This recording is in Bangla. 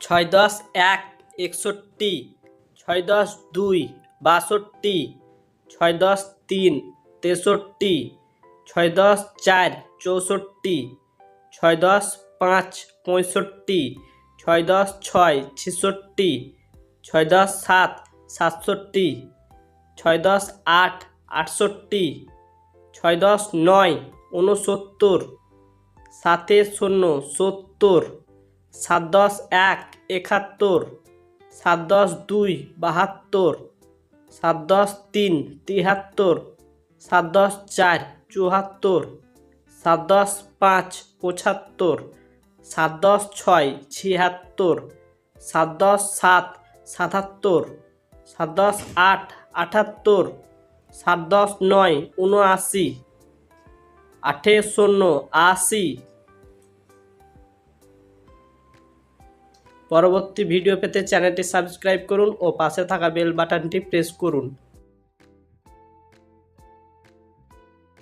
ছয় দশ এক একষট্টি, ছয় দশ দুই, বাষট্টি, ছয় দশ তিন, তেষট্টি, ছয় দশ চার, চৌষট্টি, ছয় দশ পাঁচ, পঁয়ষট্টি, ছয় দশ ছয়, ছেষট্টি, ছয় দশ সাত, সাতষট্টি, ছয় দশ আট, আটষট্টি, ছয় দশ নয়, ঊনসত্তর, সাতে শূন্য সত্তর সাত দশ এক একাত্তর সাত দশ দুই বাহাত্তর সাত দশ তিন তিহাত্তর সাত দশ চার চুহাত্তর সাত দশ পাঁচ পঁচাত্তর সাত দশ ছয় ছিয়াত্তর সাত দশ সাত সাতাত্তর সাত দশ আট আটাত্তর সাত দশ নয় উনআশি আঠে শূন্য আশি পরবর্তী ভিডিও পেতে চ্যানেলটি সাবস্ক্রাইব করুন ও পাশে থাকা বেল বাটনটি প্রেস করুন।